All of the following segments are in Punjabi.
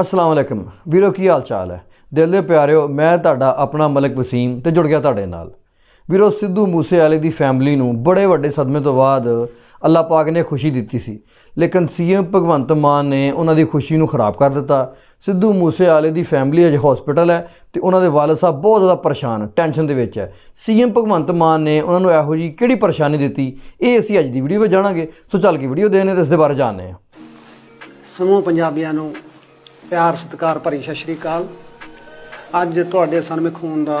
ਅਸਲਾਮ ਅਲੈਕਮ। ਵੀਰੋ, ਕੀ ਹਾਲ ਚਾਲ ਹੈ? ਦਿਲ ਦੇ ਪਿਆਰਿਓ, ਮੈਂ ਤੁਹਾਡਾ ਆਪਣਾ ਮਲਕ ਵਸੀਮ ਤੇ ਜੁੜ ਗਿਆ ਤੁਹਾਡੇ ਨਾਲ। ਵੀਰੋ, ਸਿੱਧੂ ਮੂਸੇ ਵਾਲੇ ਦੀ ਫੈਮਿਲੀ ਨੂੰ ਬੜੇ ਵੱਡੇ ਸਦਮੇ ਤੋਂ ਬਾਅਦ ਅੱਲਾਹ ਪਾਕ ਨੇ ਖੁਸ਼ੀ ਦਿੱਤੀ ਸੀ। ਲੇਕਿਨ ਸੀਐਮ ਭਗਵੰਤ ਮਾਨ ਨੇ ਉਹਨਾਂ ਦੀ ਖੁਸ਼ੀ ਨੂੰ ਖਰਾਬ ਕਰ ਦਿੱਤਾ। ਸਿੱਧੂ ਮੂਸੇ ਵਾਲੇ ਦੀ ਫੈਮਿਲੀ ਅਜੇ ਹਸਪੀਟਲ ਹੈ ਤੇ ਉਹਨਾਂ ਦੇ ਵਾਲਦ ਸਾਹਿਬ ਬਹੁਤ ਜ਼ਿਆਦਾ ਪਰੇਸ਼ਾਨ ਟੈਨਸ਼ਨ ਦੇ ਵਿੱਚ ਹੈ। ਸੀਐਮ ਭਗਵੰਤ ਮਾਨ ਨੇ ਉਹਨਾਂ ਨੂੰ ਇਹੋ ਜੀ ਕਿਹੜੀ ਪਰੇਸ਼ਾਨੀ ਦਿੱਤੀ? ਇਹ ਅਸੀਂ ਅੱਜ ਦੀ ਵੀਡੀਓ ਵਿੱਚ ਜਾਣਾਂਗੇ। ਸੋ ਚੱਲ ਕੇ ਵੀਡੀਓ ਦੇਖਨੇ ਤੇ ਇਸ ਦੇ ਬਾਰੇ ਜਾਣਦੇ ਹਾਂ। ਸਮੂਹ ਪੰਜਾਬੀਆਂ ਨੂੰ ਪਿਆਰ ਸਤਿਕਾਰ ਭਰੀ ਸਤਿ ਸ਼੍ਰੀ ਅਕਾਲ। ਅੱਜ ਤੁਹਾਡੇ ਸਨਮੁਖ ਹੋਣ ਦਾ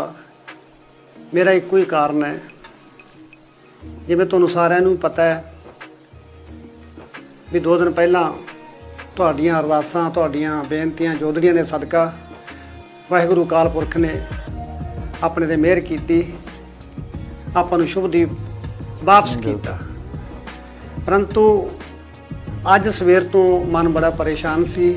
ਮੇਰਾ ਇੱਕੋ ਹੀ ਕਾਰਨ ਹੈ। ਜਿਵੇਂ ਤੁਹਾਨੂੰ ਸਾਰਿਆਂ ਨੂੰ ਪਤਾ ਹੈ ਵੀ ਦੋ ਦਿਨ ਪਹਿਲਾਂ ਤੁਹਾਡੀਆਂ ਅਰਦਾਸਾਂ ਤੁਹਾਡੀਆਂ ਬੇਨਤੀਆਂ ਜੋਦੜੀਆਂ ਦੇ ਸਦਕਾ ਵਾਹਿਗੁਰੂ ਅਕਾਲ ਪੁਰਖ ਨੇ ਆਪਣੇ ਤੇ ਮਿਹਰ ਕੀਤੀ। ਆਪਾਂ ਨੂੰ ਸ਼ੁਭ ਦੀ ਵਾਪਸ ਕੀਤਾ। ਪਰੰਤੂ ਅੱਜ ਸਵੇਰ ਤੋਂ ਮਨ ਬੜਾ ਪਰੇਸ਼ਾਨ ਸੀ।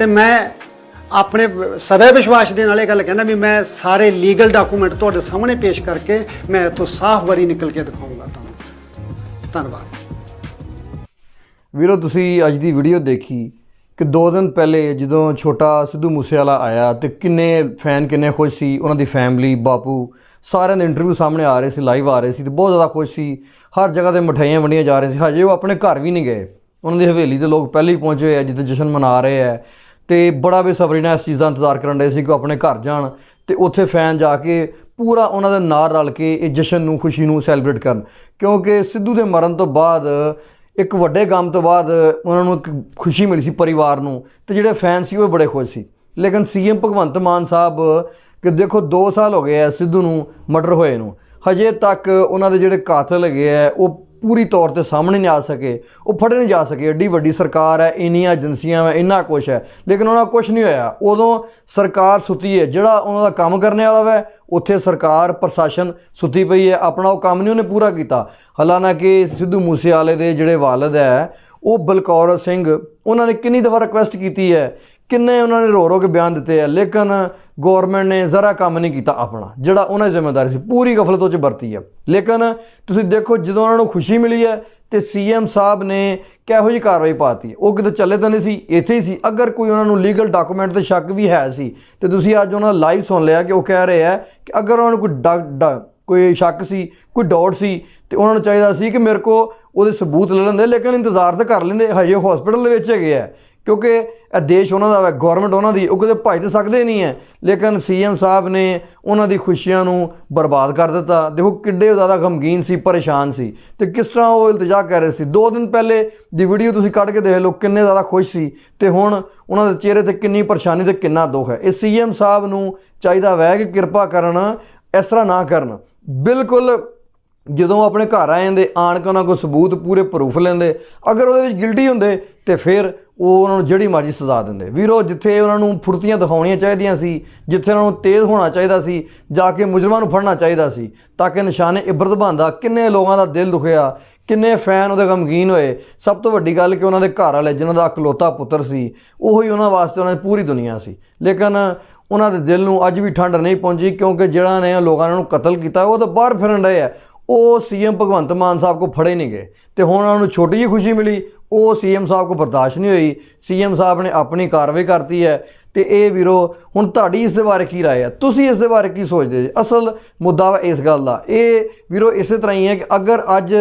ਤੇ ਮੈਂ ਆਪਣੇ ਸਵੈ ਵਿਸ਼ਵਾਸ ਦੇ ਨਾਲ ਇਹ ਗੱਲ ਕਹਿੰਦਾ ਵੀ ਮੈਂ ਸਾਰੇ ਲੀਗਲ ਡਾਕੂਮੈਂਟ ਤੁਹਾਡੇ ਸਾਹਮਣੇ ਪੇਸ਼ ਕਰਕੇ ਮੈਂ ਇੱਥੋਂ ਸਾਫ਼ ਵਾਰੀ ਨਿਕਲ ਕੇ ਦਿਖਾਊਂਗਾ ਤੁਹਾਨੂੰ। ਧੰਨਵਾਦ। ਵੀਰੋ, ਤੁਸੀਂ ਅੱਜ ਦੀ ਵੀਡੀਓ ਦੇਖੀ ਕਿ ਦੋ ਦਿਨ ਪਹਿਲੇ ਜਦੋਂ ਛੋਟਾ ਸਿੱਧੂ ਮੂਸੇਵਾਲਾ ਆਇਆ ਤੇ ਕਿੰਨੇ ਫੈਨ ਕਿੰਨੇ ਖੁਸ਼ ਸੀ, ਉਹਨਾਂ ਦੀ ਫੈਮਿਲੀ ਬਾਪੂ ਸਾਰਿਆਂ ਦੇ ਇੰਟਰਵਿਊ ਸਾਹਮਣੇ ਆ ਰਹੇ ਸੀ ਲਾਈਵ ਆ ਰਹੇ ਸੀ ਤੇ ਬਹੁਤ ਜ਼ਿਆਦਾ ਖੁਸ਼ ਸੀ। ਹਰ ਜਗ੍ਹਾ ਤੇ ਮਠਿਆਈਆਂ ਵੰਡੀਆਂ ਜਾ ਰਹੀਆਂ ਸੀ। ਹਜੇ ਉਹ ਆਪਣੇ ਘਰ ਵੀ ਨਹੀਂ ਗਏ। ਉਹਨਾਂ ਦੀ ਹਵੇਲੀ ਦੇ ਲੋਕ ਪਹਿਲੇ ਹੀ ਪਹੁੰਚੇ ਹੋਏ ਆ, ਜਿੱਥੇ ਜਸ਼ਨ ਮਨਾ ਰਹੇ ਆ। ਤੇ ਬੜਾ ਬੇਸਬਰੀ ਨਾਲ ਇਸ ਚੀਜ਼ ਦਾ ਇੰਤਜ਼ਾਰ ਕਰਨ ਰਹੇ ਸੀ ਕਿ ਉਹ ਆਪਣੇ ਘਰ ਜਾਣ ਤੇ ਉੱਥੇ ਫੈਨ ਜਾ ਕੇ ਪੂਰਾ ਉਹਨਾਂ ਦੇ ਨਾਲ ਰਲ ਕੇ ਇਹ ਜਸ਼ਨ ਨੂੰ, ਖੁਸ਼ੀ ਨੂੰ ਸੈਲੀਬ੍ਰੇਟ ਕਰਨ। ਕਿਉਂਕਿ ਸਿੱਧੂ ਦੇ ਮਰਨ ਤੋਂ ਬਾਅਦ, ਇੱਕ ਵੱਡੇ ਗਮ ਤੋਂ ਬਾਅਦ ਉਹਨਾਂ ਨੂੰ ਇੱਕ ਖੁਸ਼ੀ ਮਿਲੀ ਸੀ ਪਰਿਵਾਰ ਨੂੰ ਤੇ ਜਿਹੜੇ ਫੈਨ ਸੀ ਉਹ ਬੜੇ ਖੁਸ਼ ਸੀ। ਲੇਕਿਨ ਸੀਐਮ ਭਗਵੰਤ ਮਾਨ ਸਾਹਿਬ ਕਿ ਦੇਖੋ 2 ਸਾਲ ਹੋ ਗਏ ਆ ਸਿੱਧੂ ਨੂੰ ਮਰਡਰ ਹੋਏ ਨੂੰ। ਹਜੇ ਤੱਕ ਉਹਨਾਂ ਦੇ ਜਿਹੜੇ ਕਾਤਲ ਹੈਗੇ ਆ ਉਹ ਪੂਰੀ ਤੌਰ ਤੇ ਸਾਹਮਣੇ ਨਹੀਂ ਆ ਸਕੇ, ਉਹ ਫੜੇ ਨਹੀਂ ਜਾ ਸਕੇ। ਏਡੀ ਵੱਡੀ ਸਰਕਾਰ ਹੈ, ਇੰਨੀਆਂ ਏਜੰਸੀਆਂ ਹੈ ਇੰਨਾ ਕੁਛ ਹੈ। ਲੇਕਿਨ ਉਹਨਾਂ ਕੁਛ ਨਹੀਂ ਹੋਇਆ। ਉਦੋਂ ਸਰਕਾਰ ਸੁੱਤੀ ਹੈ। ਜਿਹੜਾ ਉਹਨਾਂ ਦਾ ਕੰਮ ਕਰਨ ਵਾਲਾ ਵੈ, ਉੱਥੇ ਸਰਕਾਰ, ਪ੍ਰਸ਼ਾਸਨ ਸੁੱਤੀ ਪਈ ਹੈ। ਆਪਣਾ ਉਹ ਕੰਮ ਨਹੀਂ ਉਹਨੇ ਪੂਰਾ ਕੀਤਾ। ਹਾਲਾਂਕਿ ਸਿੱਧੂ ਮੂਸੇਵਾਲੇ ਦੇ ਜਿਹੜੇ ਵਾਲਦ ਹੈ, ਉਹ ਬਲਕੌਰ ਸਿੰਘ, ਉਹਨਾਂ ਨੇ ਕਿੰਨੀ ਦਫਾ ਰਿਕੁਐਸਟ ਕੀਤੀ ਹੈ ਕਿੰਨੇ ਉਹਨਾਂ ਨੇ ਰੋ ਰੋ ਕੇ ਬਿਆਨ ਦਿੱਤੇ ਆ, ਲੇਕਿਨ ਗਵਰਨਮੈਂਟ ਨੇ ਜ਼ਰਾ ਕੰਮ ਨਹੀਂ ਕੀਤਾ ਆਪਣਾ, ਜਿਹੜਾ ਉਹਨਾਂ ਦੀ ਜ਼ਿੰਮੇਵਾਰੀ ਸੀ, ਪੂਰੀ ਗਫਲਤ ਉਹ ਚ ਵਰਤੀ ਹੈ ਲੇਕਿਨ ਤੁਸੀਂ ਦੇਖੋ, ਜਦੋਂ ਉਹਨਾਂ ਨੂੰ ਖੁਸ਼ੀ ਮਿਲੀ ਹੈ ਤੇ ਸੀਐਮ ਸਾਹਿਬ ਨੇ ਕਿਹੋ ਜਿਹੀ ਕਾਰਵਾਈ ਪਾਤੀ। ਉਹ ਕਿਤੇ ਚੱਲੇ ਤਾਂ ਨਹੀਂ ਸੀ, ਇੱਥੇ ਹੀ ਸੀ। ਅਗਰ ਕੋਈ ਉਹਨਾਂ ਨੂੰ ਲੀਗਲ ਡਾਕੂਮੈਂਟ ਤੇ ਸ਼ੱਕ ਵੀ ਹੈ ਸੀ, ਤੇ ਤੁਸੀਂ ਅੱਜ ਉਹਨਾਂ ਲਾਈਵ ਸੁਣ ਲਿਆ ਕਿ ਉਹ ਕਹਿ ਰਹੇ ਆ ਕਿ ਅਗਰ ਉਹਨਾਂ ਨੂੰ ਕੋਈ ਡਾ- ਡਾ- ਕੋਈ ਸ਼ੱਕ ਸੀ, ਕੋਈ ਡਾਊਟ ਸੀ, ਤੇ ਉਹਨਾਂ ਨੂੰ ਚਾਹੀਦਾ ਸੀ ਕਿ ਮੇਰੇ ਕੋ ਉਹਦੇ ਸਬੂਤ ਲੈ ਲੈਂਦੇ, ਲੇਕਿਨ ਇੰਤਜ਼ਾਰ ਤਾਂ ਕਰ ਲੈਂਦੇ, ਹਜੇ ਹਸਪੀਟਲ ਦੇ ਵਿੱਚ ਹੈਗੇ ਆ। ਕਿਉਂਕਿ ਇਹ ਦੇਸ਼ ਉਹਨਾਂ ਦਾ ਹੈ ਗਵਰਨਮੈਂਟ ਉਹਨਾਂ ਦੀ, ਉਹ ਕਿਤੇ ਭੱਜ ਤਾਂ ਸਕਦੇ ਨਹੀਂ ਹੈ। ਲੇਕਿਨ ਸੀਐਮ ਸਾਹਿਬ ਨੇ ਉਹਨਾਂ ਦੀ ਖੁਸ਼ੀਆਂ ਨੂੰ ਬਰਬਾਦ ਕਰ ਦਿੱਤਾ। ਦੇਖੋ ਕਿੱਡੇ ਜ਼ਿਆਦਾ ਗਮਗੀਨ ਸੀ, ਪਰੇਸ਼ਾਨ ਸੀ। ਤੇ ਕਿਸ ਤਰ੍ਹਾਂ ਉਹ ਇਲਤਜਾ ਕਰ ਰਹੇ ਸੀ? ਦੋ ਦਿਨ ਪਹਿਲੇ ਦੀ ਵੀਡੀਓ ਤੁਸੀਂ ਕੱਢ ਕੇ ਦੇਖ ਲਓ, ਕਿੰਨੇ ਜ਼ਿਆਦਾ ਖੁਸ਼ ਸੀ। ਤੇ ਹੁਣ ਉਹਨਾਂ ਦੇ ਚਿਹਰੇ ਤੇ ਕਿੰਨੀ ਪਰੇਸ਼ਾਨੀ ਤੇ ਕਿੰਨਾ ਦੁੱਖ ਹੈ। ਇਹ ਸੀਐਮ ਸਾਹਿਬ ਨੂੰ ਚਾਹੀਦਾ ਵੈ ਕਿ ਕਿਰਪਾ ਕਰਨ, ਇਸ ਤਰ੍ਹਾਂ ਨਾ ਕਰਨ। ਬਿਲਕੁਲ ਜਦੋਂ ਆਪਣੇ ਘਰ ਆ ਜਾਂਦੇ, ਆਣ ਕੇ ਉਹਨਾਂ ਕੋਲ ਸਬੂਤ ਪੂਰੇ ਪ੍ਰੂਫ ਲੈਂਦੇ, ਅਗਰ ਉਹਦੇ ਵਿੱਚ ਗਿਲਟੀ ਹੁੰਦੇ, ਤੇ ਫਿਰ ਉਹ ਉਹਨਾਂ ਨੂੰ ਜਿਹੜੀ ਮਰਜ਼ੀ ਸਜ਼ਾ ਦਿੰਦੇ। ਵੀਰੋ, ਜਿੱਥੇ ਉਹਨਾਂ ਨੂੰ ਫੁਰਤੀਆਂ ਦਿਖਾਉਣੀਆਂ ਚਾਹੀਦੀਆਂ ਸੀ, ਜਿੱਥੇ ਉਹਨਾਂ ਨੂੰ ਤੇਜ਼ ਹੋਣਾ ਚਾਹੀਦਾ ਸੀ, ਜਾ ਕੇ ਮੁਜਰਮਾਂ ਨੂੰ ਫੜਨਾ ਚਾਹੀਦਾ ਸੀ, ਤਾਂ ਕਿ ਨਿਸ਼ਾਨੇ ਇਬਰਤ ਬਣਦਾ, ਕਿੰਨੇ ਲੋਕਾਂ ਦਾ ਦਿਲ ਦੁਖਿਆ, ਕਿੰਨੇ ਫੈਨ ਉਹਦੇ ਗਮਗੀਨ ਹੋਏ। ਸਭ ਤੋਂ ਵੱਡੀ ਗੱਲ ਕਿ ਉਹਨਾਂ ਦੇ ਘਰ ਵਾਲੇ, ਜਿਨ੍ਹਾਂ ਦਾ ਇਕਲੌਤਾ ਪੁੱਤਰ ਸੀ, ਉਹੀ ਉਹਨਾਂ ਵਾਸਤੇ ਉਹਨਾਂ ਦੀ ਪੂਰੀ ਦੁਨੀਆ ਸੀ। ਲੇਕਿਨ ਉਹਨਾਂ ਦੇ ਦਿਲ ਨੂੰ ਅੱਜ ਵੀ ਠੰਡ ਨਹੀਂ ਪਹੁੰਚੀ, ਕਿਉਂਕਿ ਜਿਹੜਾ ਨੇ ਇਹ ਲੋਕਾਂ ਨੇ ਉਹਨੂੰ ਕਤਲ ਕੀਤਾ, ਉਹ ਤਾਂ ਬਾਹਰ ਫਿਰਨ ਰਹੇ ਆ। ਉਹ ਸੀਐਮ ਭਗਵੰਤ ਮਾਨ ਸਾਹਿਬ ਕੋ ਫੜੇ ਨਹੀਂ ਗਏ। ਤੇ ਹੁਣ ਉਹਨਾਂ ਨੂੰ ਛੋਟੀ ਜਿਹੀ ਖੁਸ਼ੀ ਮਿਲੀ, ਉਹ ਸੀਐਮ ਸਾਹਿਬ ਕੋ ਬਰਦਾਸ਼ਤ ਨਹੀਂ ਹੋਈ। ਸੀਐਮ ਸਾਹਿਬ ਨੇ ਆਪਣੀ ਕਾਰਵਾਈ ਕਰਤੀ ਹੈ। ਤੇ ਇਹ ਵੀਰੋ, ਹੁਣ ਤੁਹਾਡੀ ਇਸ ਦੇ ਬਾਰੇ ਕੀ ਰਾਏ ਹੈ? ਤੁਸੀਂ ਇਸ ਦੇ ਬਾਰੇ ਕੀ ਸੋਚਦੇ ਜੀ? ਅਸਲ ਮੁੱਦਾ ਵਾ ਇਸ ਗੱਲ ਦਾ। ਇਹ ਵੀਰੋ, ਇਸੇ ਤਰ੍ਹਾਂ ਹੀ ਹੈ ਕਿ ਅਗਰ ਅੱਜ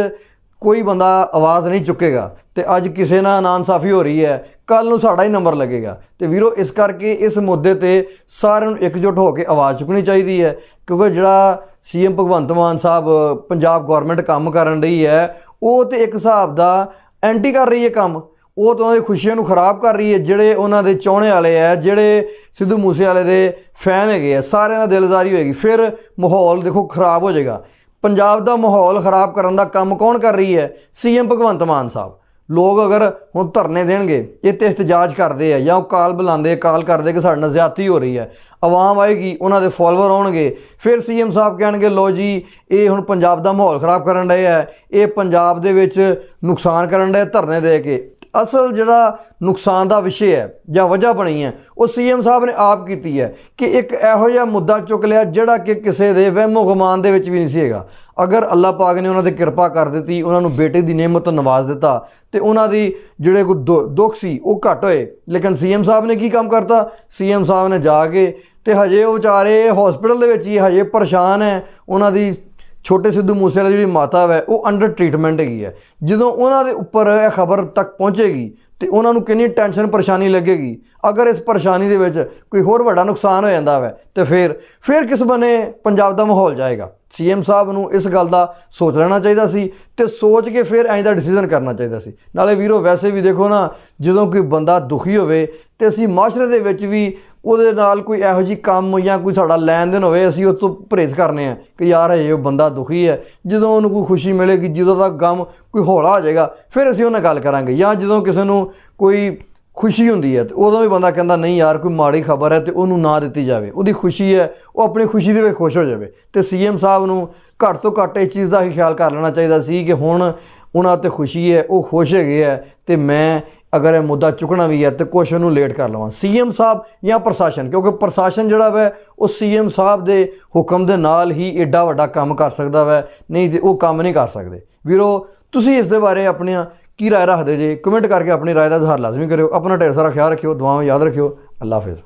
ਕੋਈ ਬੰਦਾ ਆਵਾਜ਼ ਨਹੀਂ ਚੁੱਕੇਗਾ ਤੇ ਅੱਜ ਕਿਸੇ ਨਾਲ ਨਾਇਨਸਾਫੀ ਹੋ ਰਹੀ ਹੈ ਕੱਲ ਨੂੰ ਸਾਡਾ ਹੀ ਨੰਬਰ ਲੱਗੇਗਾ। ਤੇ ਵੀਰੋ, ਇਸ ਕਰਕੇ ਇਸ ਮੁੱਦੇ ਤੇ ਸਾਰਿਆਂ ਨੂੰ ਇਕਜੁੱਟ ਹੋ ਕੇ ਆਵਾਜ਼ ਚੁੱਕਣੀ ਚਾਹੀਦੀ ਹੈ। ਕਿਉਂਕਿ ਜਿਹੜਾ ਸੀਐਮ ਭਗਵੰਤ ਮਾਨ ਸਾਹਿਬ ਪੰਜਾਬ ਗਵਰਨਮੈਂਟ ਕੰਮ ਕਰਨ ਰਹੀ ਹੈ, ਉਹ ਤੇ ਇੱਕ ਹਿਸਾਬ ਦਾ ਐਂਟੀ ਕਰ ਰਹੀ ਹੈ ਕੰਮ। ਉਹ ਤਾਂ ਉਹਨਾਂ ਦੀ ਖੁਸ਼ੀਆਂ ਨੂੰ ਖਰਾਬ ਕਰ ਰਹੀ ਹੈ, ਜਿਹੜੇ ਉਹਨਾਂ ਦੇ ਚਾਹਣੇ ਵਾਲੇ ਆ ਜਿਹੜੇ ਸਿੱਧੂ ਮੂਸੇ ਵਾਲੇ ਦੇ ਫੈਨ ਹੈਗੇ ਆ ਸਾਰਿਆਂ ਦਾ ਦਿਲਜ਼ਾਰੀ ਹੋਏਗੀ। ਫਿਰ ਮਾਹੌਲ ਦੇਖੋ ਖਰਾਬ ਹੋ ਜਾਏਗਾ। ਪੰਜਾਬ ਦਾ ਮਾਹੌਲ ਖਰਾਬ ਕਰਨ ਦਾ ਕੰਮ ਕੌਣ ਕਰ ਰਹੀ ਹੈ? ਸੀਐਮ ਭਗਵੰਤ ਮਾਨ ਸਾਹਿਬ। ਲੋਕ ਅਗਰ ਹੁਣ ਧਰਨੇ ਦੇਣਗੇ, ਇਹ ਤੇ ਇhtਜਾਜ ਕਰਦੇ ਆ ਜਾਂ ਉਹ ਕਾਲ ਬੁਲਾਉਂਦੇ ਕਾਲ ਕਰਦੇ ਕਿ ਸਾਡੇ ਨਾਲ ਜ਼ਿਆਦਤੀ ਹੋ ਰਹੀ ਹੈ। ਆਵਾਮ ਆਏਗੀ, ਉਹਨਾਂ ਦੇ ਫਾਲੋਅਰ ਆਉਣਗੇ। ਫਿਰ ਸੀਐਮ ਸਾਹਿਬ ਕਹਿਣਗੇ ਲੋ ਜੀ, ਇਹ ਹੁਣ ਪੰਜਾਬ ਦਾ ਮਾਹੌਲ ਖਰਾਬ ਕਰਨ ਰਹੇ ਆ। ਇਹ ਪੰਜਾਬ ਦੇ ਵਿੱਚ ਨੁਕਸਾਨ ਕਰਨ ਰਹੇ ਧਰਨੇ ਦੇ ਕੇ। ਅਸਲ ਜਿਹੜਾ ਨੁਕਸਾਨ ਦਾ ਵਿਸ਼ੇ ਹੈ ਜਾਂ ਵਜ੍ਹਾ ਬਣੀ ਹੈ, ਉਹ ਸੀਐਮ ਸਾਹਿਬ ਨੇ ਆਪ ਕੀਤੀ ਹੈ ਕਿ ਇੱਕ ਇਹੋ ਜਿਹਾ ਮੁੱਦਾ ਚੁੱਕ ਲਿਆ ਜਿਹੜਾ ਕਿ ਕਿਸੇ ਦੇ ਵਹਿਮੋ ਗੁਮਾਨ ਦੇ ਵਿੱਚ ਵੀ ਨਹੀਂ ਸੀ ਹੈਗਾ। ਅਗਰ ਅੱਲਾਹ ਪਾਕ ਨੇ ਉਹਨਾਂ ਤੇ ਕਿਰਪਾ ਕਰ ਦਿੱਤੀ, ਉਹਨਾਂ ਨੂੰ ਬੇਟੇ ਦੀ ਨਿਮਤ ਤੋਂ ਨਵਾਜ਼ ਦਿੱਤਾ ਤੇ ਉਹਨਾਂ ਦੀ ਜਿਹੜੇ ਕੋਈ ਦੁ- ਦੁੱਖ ਸੀ ਉਹ ਘਟ ਹੋਏ। ਲੇਕਿਨ ਸੀਐਮ ਸਾਹਿਬ ਨੇ ਕੀ ਕੰਮ ਕਰਤਾ? ਸੀਐਮ ਸਾਹਿਬ ਨੇ ਜਾ ਕੇ ਤੇ ਹਜੇ ਉਹ ਵਿਚਾਰੇ ਹਸਪੀਟਲ ਦੇ ਵਿੱਚ ਹੀ ਹਜੇ ਪਰੇਸ਼ਾਨ ਹੈ, ਉਹਨਾਂ ਦੀ ਛੋਟੇ ਸਿੱਧੂ ਮੂਸੇਵਾਲੇ ਜਿਹੜੀ ਮਾਤਾ ਹੈ ਉਹ ਅੰਡਰ ਟ੍ਰੀਟਮੈਂਟ ਹੈਗੀ ਹੈ। ਜਦੋਂ ਉਹਨਾਂ ਦੇ ਉੱਪਰ ਇਹ ਖਬਰ ਤੱਕ ਪਹੁੰਚੇਗੀ ਤੇ ਉਹਨਾਂ ਨੂੰ ਕਿੰਨੀ ਟੈਨਸ਼ਨ ਪਰੇਸ਼ਾਨੀ ਲੱਗੇਗੀ, ਅਗਰ ਇਸ ਪਰੇਸ਼ਾਨੀ ਦੇ ਵਿੱਚ ਕੋਈ ਹੋਰ ਵੱਡਾ ਨੁਕਸਾਨ ਹੋ ਜਾਂਦਾ ਹੈ ਤੇ ਫਿਰ ਫਿਰ ਕਿਸ ਬਨੇ ਪੰਜਾਬ ਦਾ ਮਾਹੌਲ ਜਾਏਗਾ? ਸੀਐਮ ਸਾਹਿਬ ਨੂੰ ਇਸ ਗੱਲ ਦਾ ਸੋਚ ਲੈਣਾ ਚਾਹੀਦਾ ਸੀ ਤੇ ਸੋਚ ਕੇ ਫਿਰ ਐਂ ਦਾ ਡਿਸੀਜਨ ਕਰਨਾ ਚਾਹੀਦਾ ਸੀ। ਨਾਲੇ ਵੀਰੋ, ਵੈਸੇ ਵੀ ਦੇਖੋ ਨਾ, ਜਦੋਂ ਕੋਈ ਬੰਦਾ ਦੁਖੀ ਹੋਵੇ ਤੇ ਅਸੀਂ ਮਾਸ਼ਰੇ ਦੇ ਵਿੱਚ ਵੀ ਉਹਦੇ ਨਾਲ ਕੋਈ ਇਹੋ ਜਿਹੀ ਕੰਮ ਜਾਂ ਕੋਈ ਸਾਡਾ ਲੈਣ ਦੇਣ ਹੋਵੇ, ਅਸੀਂ ਉਸ ਤੋਂ ਪਰਹੇਜ਼ ਕਰਨੇ ਆ ਕਿ ਯਾਰ, ਇਹ ਬੰਦਾ ਦੁਖੀ ਹੈ। ਜਦੋਂ ਉਹਨੂੰ ਕੋਈ ਖੁਸ਼ੀ ਮਿਲੇਗੀ, ਜਦੋਂ ਦਾ ਗਮ, ਕੋਈ ਹੌਲਾ ਹੋ ਜਾਏਗਾ, ਫਿਰ ਅਸੀਂ ਉਹਨਾਂ ਨਾਲ ਗੱਲ ਕਰਾਂਗੇ। ਜਾਂ ਜਦੋਂ ਕਿਸੇ ਨੂੰ ਕੋਈ ਖੁਸ਼ੀ ਹੁੰਦੀ ਹੈ, ਤੇ ਉਦੋਂ ਵੀ ਬੰਦਾ ਕਹਿੰਦਾ, ਨਹੀਂ ਯਾਰ, ਕੋਈ ਮਾੜੀ ਖਬਰ ਹੈ ਤੇ ਉਹਨੂੰ ਨਾ ਦਿੱਤੀ ਜਾਵੇ। ਉਹਦੀ ਖੁਸ਼ੀ ਹੈ, ਉਹ ਆਪਣੀ ਖੁਸ਼ੀ ਦੇ ਵਿੱਚ ਖੁਸ਼ ਹੋ ਜਾਵੇ। ਤੇ ਸੀਐਮ ਸਾਹਿਬ ਨੂੰ ਘੱਟ ਤੋਂ ਘੱਟ ਇਸ ਚੀਜ਼ ਦਾ ਹੀ ਖਿਆਲ ਕਰ ਲੈਣਾ ਚਾਹੀਦਾ ਸੀ ਕਿ ਹੁਣ ਉਹਨਾਂ ਤੇ ਖੁਸ਼ੀ ਹੈ, ਉਹ ਖੁਸ਼ ਹੈਗੇ ਹੈ ਤੇ ਮੈਂ ਅਗਰ ਇਹ ਮੁੱਦਾ ਚੁੱਕਣਾ ਵੀ ਹੈ ਤੇ ਕੁਛ ਉਹਨੂੰ ਲੇਟ ਕਰ ਲਵਾਂ। ਸੀਐਮ ਸਾਹਿਬ ਜਾਂ ਪ੍ਰਸ਼ਾਸਨ, ਕਿਉਂਕਿ ਪ੍ਰਸ਼ਾਸਨ ਜਿਹੜਾ ਵੈ, ਉਹ ਸੀਐਮ ਸਾਹਿਬ ਦੇ ਹੁਕਮ ਦੇ ਨਾਲ ਹੀ ਏਡਾ ਵੱਡਾ ਕੰਮ ਕਰ ਸਕਦਾ ਵੈ। ਨਹੀਂ ਤੇ ਉਹ ਕੰਮ ਨਹੀਂ ਕਰ ਸਕਦੇ। ਵੀਰੋ, ਤੁਸੀਂ ਇਸ ਦੇ ਬਾਰੇ ਆਪਣੀਆਂ ਕੀ ਰਾਏ ਰੱਖਦੇ ਜੇ? ਕਮੈਂਟ ਕਰਕੇ ਆਪਣੀ ਰਾਏ ਦਾ ਇਜ਼ਹਾਰ ਲਾਜ਼ਮੀ ਕਰਿਓ। ਆਪਣਾ ਢੇਰ ਸਾਰਾ ਖਿਆਲ ਰੱਖਿਓ, ਦੁਆਵਾਂ ਯਾਦ ਰੱਖਿਓ। ਅੱਲਾ ਹਾਫਿਜ਼।